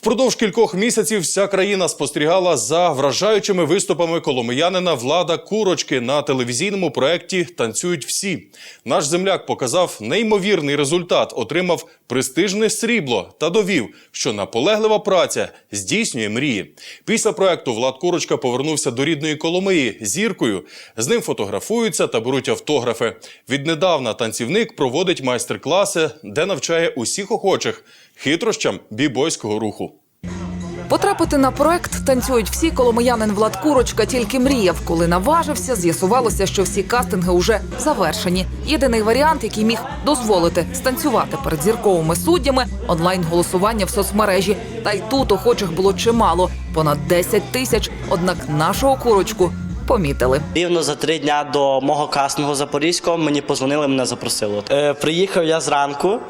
Впродовж кількох місяців вся країна спостерігала за вражаючими виступами коломиянина Влада Курочки на телевізійному проєкті Танцюють всі. Наш земляк показав неймовірний результат, отримав престижне срібло та довів, що наполеглива праця здійснює мрії. Після проекту Влад Курочка повернувся до рідної Коломиї зіркою. З ним фотографуються та беруть автографи. Віднедавна танцівник проводить майстер-класи, де навчає усіх охочих хитрощам бібойського руху. Потрапити на проект танцюють всі коломиянин Влад Курочка тільки мріяв. Коли наважився, з'ясувалося, що всі кастинги уже завершені. Єдиний варіант, який міг дозволити станцювати перед зірковими суддями онлайн голосування в соцмережі. Та й тут охочих було чимало понад 10 тисяч. Однак нашого курочку помітили. Рівно за три дня до мого кастингу запорізького мені позвонили, мене запросили. Е, приїхав я зранку,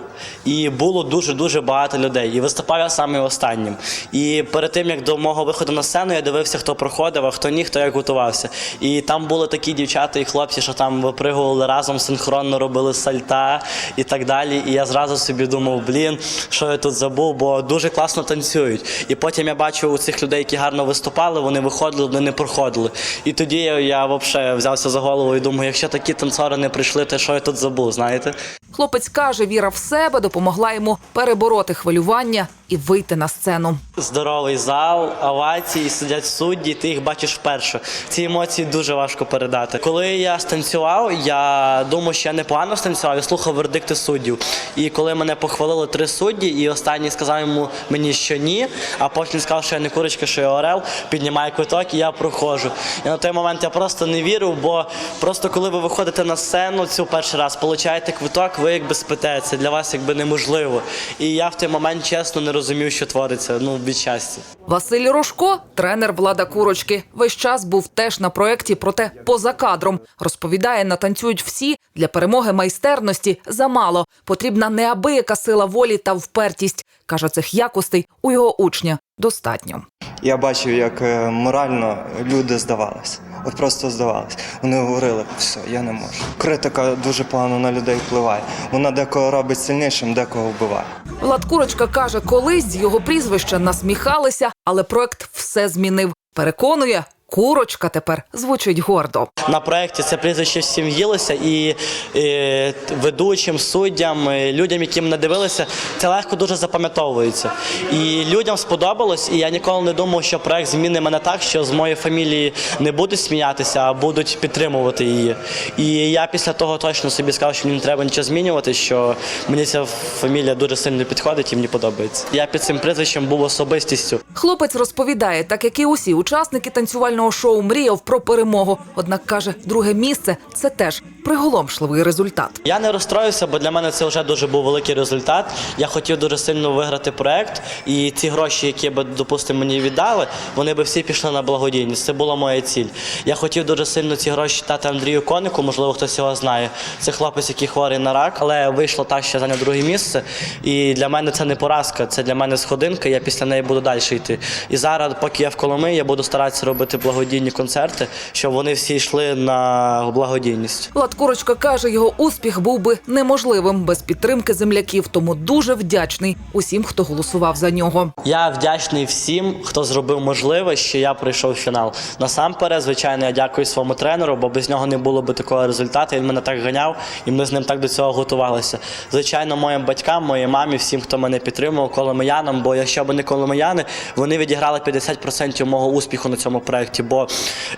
і було дуже дуже багато людей. І виступав я саме останнім. І перед тим як до мого виходу на сцену, я дивився, хто проходив, а хто ні, хто як готувався. І там були такі дівчата і хлопці, що там випригували разом, синхронно робили сальта і так далі. І я зразу собі думав, блін, що я тут забув, бо дуже класно танцюють. І потім я бачив у цих людей, які гарно виступали, вони виходили, вони не проходили. І тоді я, я взагалі взявся за голову і думаю, якщо такі танцори не прийшли, то що я тут забув, знаєте? Хлопець каже, віра в себе допомогла йому перебороти хвилювання і вийти на сцену. Здоровий зал, овації, сидять судді, ти їх бачиш вперше. Ці емоції дуже важко передати. Коли я станцював, я думав, що я непогано станцював, я слухав вердикти суддів. І коли мене похвалили три судді, і останній сказав йому мені, що ні, а потім сказав, що я не курочка, що я орел, піднімає квиток, і я проходжу. І на той момент я просто не вірив, бо просто коли ви виходите на сцену цю перший раз, получаєте квиток, ви якби спите. Це для вас якби неможливо. І я в той момент чесно не розумів, що твориться. Ну від щастя. Василь Рожко, тренер Влада Курочки, весь час був теж на проєкті, проте поза кадром. Розповідає, натанцюють всі для перемоги майстерності замало. Потрібна неабияка сила волі та впертість. Каже, цих якостей у його учня достатньо. Я бачив, як е, морально люди здавались. От просто здавались. Вони говорили, все, я не можу. Критика дуже погано на людей впливає. Вона декого робить сильнішим, декого вбиває. Влад Курочка каже, колись з його прізвища насміхалися, але проект все змінив. Переконує, курочка тепер звучить гордо. На проєкті це прізвище всім їлося, і, е, ведучим, суддям, е, людям, які мене дивилися, це легко дуже запам'ятовується. І людям сподобалось, і я ніколи не думав, що проєкт зміни мене так, що з моєї фамілії не будуть сміятися, а будуть підтримувати її. І я після того точно собі сказав, що мені не треба нічого змінювати, що мені ця фамілія дуже сильно підходить і мені подобається. Я під цим прізвищем був особистістю. Хлопець розповідає, так як і усі учасники танцювального шоу мріяв про перемогу. Однак каже, друге місце це теж приголомшливий результат. Я не розстроївся, бо для мене це вже дуже був великий результат. Я хотів дуже сильно виграти проект, і ці гроші, які би, допустимо, мені віддали, вони би всі пішли на благодійність. Це була моя ціль. Я хотів дуже сильно ці гроші дати Андрію Конику, можливо, хтось його знає. Це хлопець, який хворий на рак, але вийшло так, що я зайняв друге місце. І для мене це не поразка, це для мене сходинка. Я після неї буду далі йти. І зараз, поки я в Коломиї, я буду старатися робити благодійні концерти, щоб вони всі йшли на благодійність. Влад Курочка каже, його успіх був би неможливим без підтримки земляків, тому дуже вдячний усім, хто голосував за нього. Я вдячний всім, хто зробив можливе, що я пройшов в фінал. Насамперед, звичайно, я дякую своєму тренеру, бо без нього не було б такого результату. Він мене так ганяв, і ми з ним так до цього готувалися. Звичайно, моїм батькам, моїй мамі, всім, хто мене підтримував, коломиянам. Бо якщо б не коломияни, вони відіграли 50% мого успіху на цьому проєкті. Бо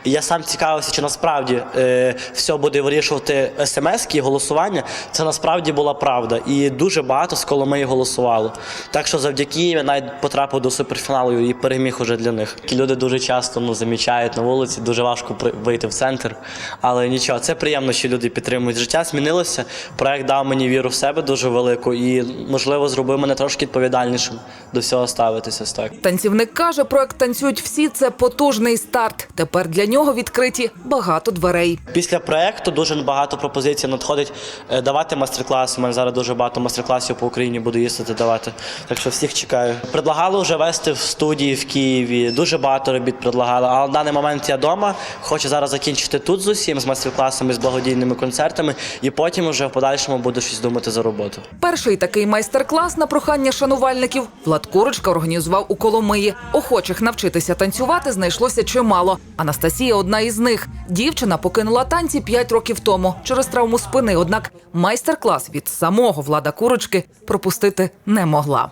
я сам цікавився, чи насправді е, все буде вирішувати смс і голосування. Це насправді була правда. І дуже багато з Коломиї голосувало. Так що завдяки я навіть потрапив до суперфіналу і переміг уже для них. Люди дуже часто ну, замічають на вулиці, дуже важко вийти в центр. Але нічого, це приємно, що люди підтримують. Життя змінилося. Проект дав мені віру в себе дуже велику і, можливо, зробив мене трошки відповідальнішим до всього ставитися. Так. Танцівник каже, проект танцюють всі це потужний старт. Старт. Тепер для нього відкриті багато дверей. Після проекту дуже багато пропозицій надходить е, давати майстер-класи. У мене зараз дуже багато майстер-класів по Україні буду їздити давати. Так що всіх чекаю. Предлагали вже вести в студії в Києві. Дуже багато робіт предлагали. Але на даний момент я вдома. Хочу зараз закінчити тут з усім з майстер-класами, з благодійними концертами, і потім вже в подальшому буду щось думати за роботу. Перший такий майстер-клас на прохання шанувальників Влад Курочка організував у Коломиї. Охочих навчитися танцювати знайшлося чимало. Анастасія одна із них. Дівчина покинула танці 5 років тому через травму спини. Однак майстер-клас від самого Влада Курочки пропустити не могла.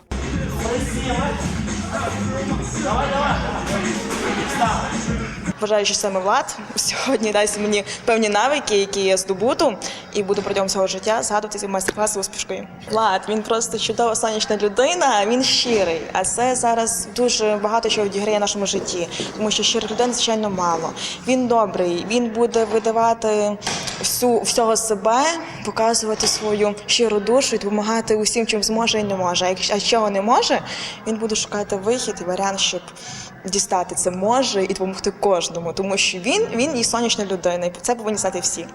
Вважаю, що саме влад сьогодні дасть мені певні навики, які я здобуту, і буду протягом свого життя згадувати ці майстер-клас успішкою. Влад він просто чудова сонячна людина. Він щирий. А це зараз дуже багато що відіграє в нашому житті, тому що щирих людей звичайно мало. Він добрий, він буде видавати всю всього себе, показувати свою щиру душу і допомагати усім, чим зможе і не може. А якщо не може, він буде шукати вихід і варіант, щоб дістати це може і допомогти кожному, тому що він він і сонячна людина, і це повинні знати всі.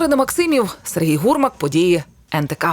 Марина Максимів, Сергій Гурмак, події НТК.